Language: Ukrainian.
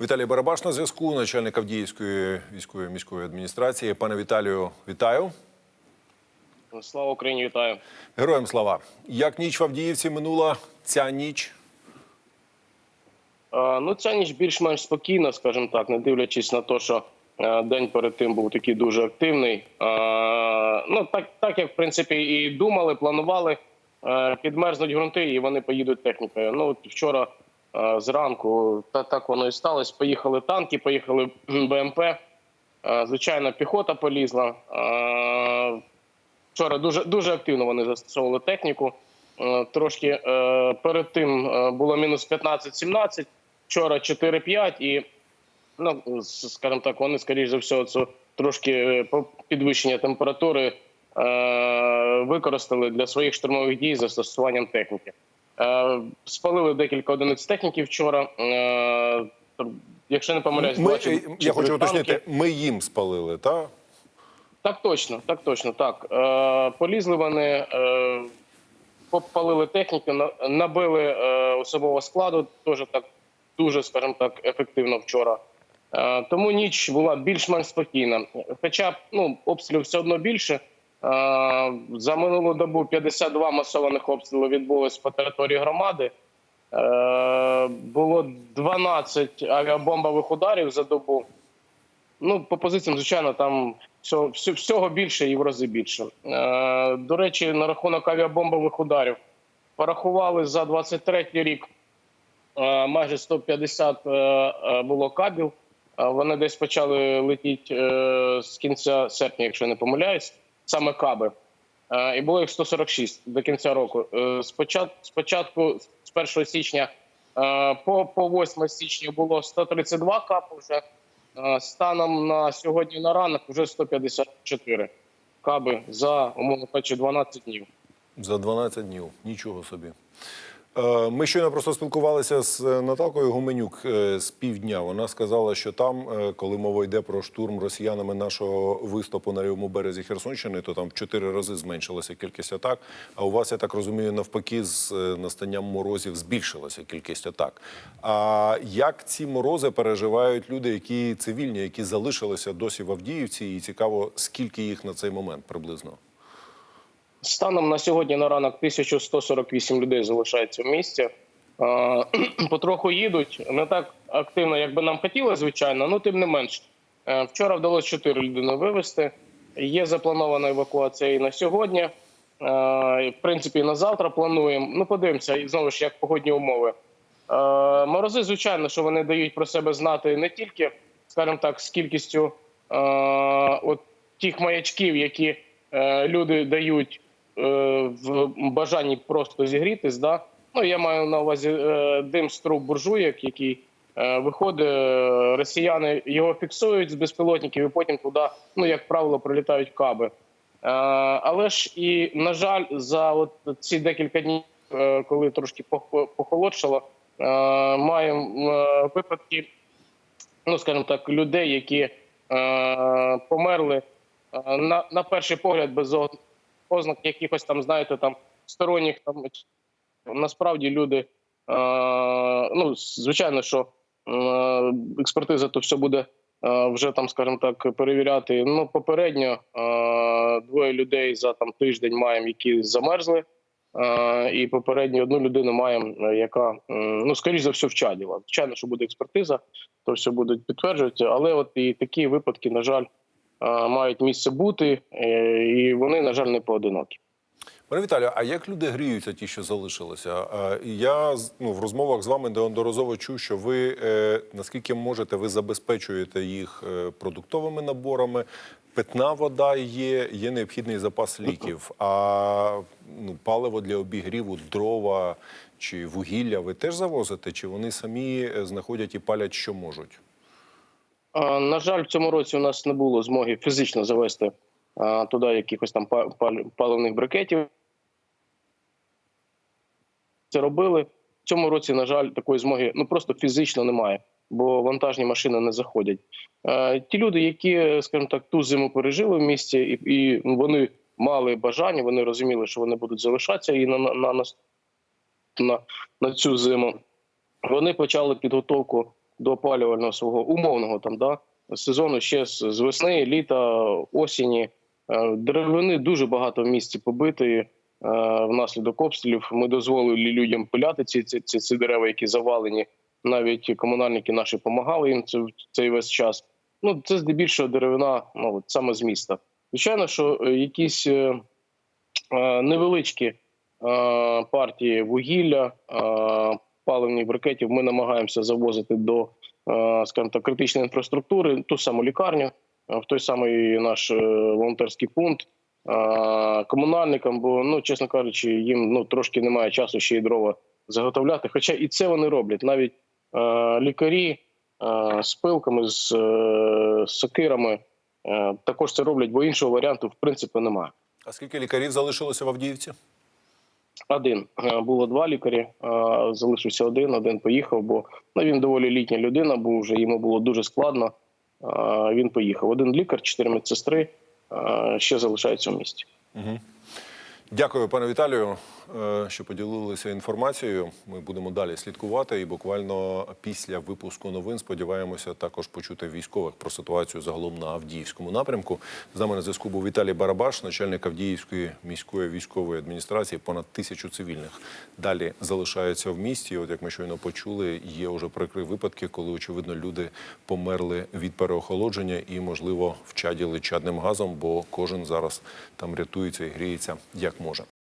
Віталій Барабаш на зв'язку, начальник Авдіївської військової міської адміністрації. Пане Віталію, вітаю. Слава Україні, вітаю. Героям слава. Як ніч в Авдіївці минула ця ніч? Е, Ну, ця ніч більш-менш спокійна, скажімо так, не дивлячись на те, що е, день перед тим був такий дуже активний. Е, Ну, так, так як в принципі і думали, планували, підмерзнуть ґрунти, і вони поїдуть технікою. Ну, от вчора зранку та так воно і сталося. Поїхали танки, поїхали БМП. Е, Звичайно, піхота полізла. Е, Вчора дуже дуже активно вони застосовували техніку. Е, Трошки е, перед тим е, було мінус 15-17, вчора 4-5 і, ну, скажімо так, вони, скоріш за все, це трошки е, підвищення температури е, використали для своїх штурмових дій застосуванням техніки. Е, Спалили декілька одиниць техніки вчора. Е, Якщо не помиляюсь, Ми, чи- е, чи я хочу танки. уточнити, ми їм спалили, так? Так точно, так точно, так. Е, полізли вони, е, попалили техніку, набили е, особового складу, теж так дуже, скажімо так, ефективно вчора. Е, тому ніч була більш-менш спокійна. Хоча ну, обстрілів все одно більше. Е, за минулу добу 52 масованих обстрілів відбулось по території громади. Е, було 12 авіабомбових ударів за добу. Ну, по позиціям, звичайно, там всього, всього більше і в рази більше. Е, до речі, на рахунок авіабомбових ударів порахували за 23 рік майже 150 е, е, було кабів. Вони десь почали летіти з кінця серпня, якщо не помиляюсь, саме каби. Е, і було їх 146 до кінця року. Е, спочатку, спочатку з 1 січня е, по, по 8 січня було 132 капи вже. Станом на сьогодні на ранок вже 154 каби за умовно кажучи, 12 днів. За 12 днів. Нічого собі. Е, Ми щойно просто спілкувалися з е, Наталкою Гуменюк е, з півдня. Вона сказала, що там, коли мова йде про штурм росіянами нашого виступу на лівому березі Херсонщини, то там в чотири рази зменшилася кількість атак. А у вас, я так розумію, навпаки, з настанням морозів збільшилася кількість атак. А як ці морози переживають люди, які цивільні, які залишилися досі в Авдіївці, і цікаво, скільки їх на цей момент приблизно? Станом на сьогодні на ранок 1148 людей залишається в місті. Потроху їдуть. Не так активно, як би нам хотілося, звичайно, але тим не менш. Е, Вчора вдалося 4 людини вивезти. Є запланована евакуація і на сьогодні. Е, В принципі, на завтра плануємо. Ну, подивимося, і знову ж як погодні умови. Е, Морози, звичайно, що вони дають про себе знати не тільки, скажімо так, з кількістю от тих маячків, які люди дають в бажанні просто зігрітись. Да? Ну, я маю на увазі е, дим з труб буржуєк, який е, виходить, е, росіяни його фіксують з безпілотників, і потім туди, ну як правило, прилітають каби. Е, але ж і на жаль, за от ці декілька днів, е, коли трошки похолодшало, е, маємо е, випадки, ну скажімо так, людей, які е, померли е, на, на перший погляд без ознак якихось там, знаєте, там сторонніх там насправді люди. Е, ну, звичайно, що е, експертиза то все буде е, вже там, скажімо так, перевіряти. Ну, попередньо двоє людей за там тиждень маємо, які замерзли. І попередньо одну людину маємо, яка ну скоріш за все вчаділа. Звичайно, що буде експертиза, то все будуть підтверджувати. Але от і такі випадки, на жаль, мають місце бути, е, і вони, на жаль, не поодинокі. Пане Віталію, а як люди гріються, ті, що залишилися? Е, Я ну, в розмовах з вами неодноразово чув, що ви е, наскільки можете, ви забезпечуєте їх е, продуктовими наборами. Питна вода є, є необхідний запас ліків. А ну, паливо для обігріву, дрова чи вугілля ви теж завозите? Чи вони самі е, знаходять і палять, що можуть? На жаль, в цьому році у нас не було змоги фізично завести туди якихось там паливних брикетів. Це робили. В цьому році, на жаль, такої змоги ну просто фізично немає, бо вантажні машини не заходять. Ті люди, які, скажімо так, ту зиму пережили в місті, і, і вони мали бажання, вони розуміли, що вони будуть залишатися і на, на, на, на, на цю зиму. Вони почали підготовку до опалювального свого умовного там да сезону ще з, з весни, літа, осені. Е, Деревини дуже багато в місті побитої е, внаслідок обстрілів. Ми дозволили людям пиляти ці, ці, ці, ці дерева, які завалені. Навіть комунальники наші допомагали їм це, цей весь час. Ну це здебільшого деревина, ну саме з міста. Звичайно, що е, якісь е, невеличкі е, партії вугілля, е, паливних брикетів ми намагаємося завозити до, е, скажімо так, критичної інфраструктури, ту саму лікарню, е, в той самий наш е, волонтерський пункт. Комунальникам, бо ну чесно кажучи, їм ну трошки немає часу ще й дрова заготовляти. Хоча і це вони роблять. Навіть е, лікарі е, з пилками, з е, сокирами е, також це роблять, бо іншого варіанту в принципі немає. А скільки лікарів залишилося в Авдіївці? Один Е, було два лікарі, е, залишився один, один поїхав, бо ну, він доволі літня людина, бо вже йому було дуже складно. Е, Він поїхав. Один лікар, чотири медсестри ще залишаються в місті. Дякую, пане Віталію, е, що поділилися інформацією. Ми будемо далі слідкувати. І буквально після випуску новин сподіваємося також почути військових про ситуацію загалом на Авдіївському напрямку. З нами на зв'язку був Віталій Барабаш, начальник Авдіївської міської військової адміністрації. Понад тисячу цивільних далі залишаються в місті. От як ми щойно почули, є вже прикрі випадки, коли очевидно люди померли від переохолодження і, можливо, вчаділи чадним газом, бо кожен зараз там рятується і гріється як може.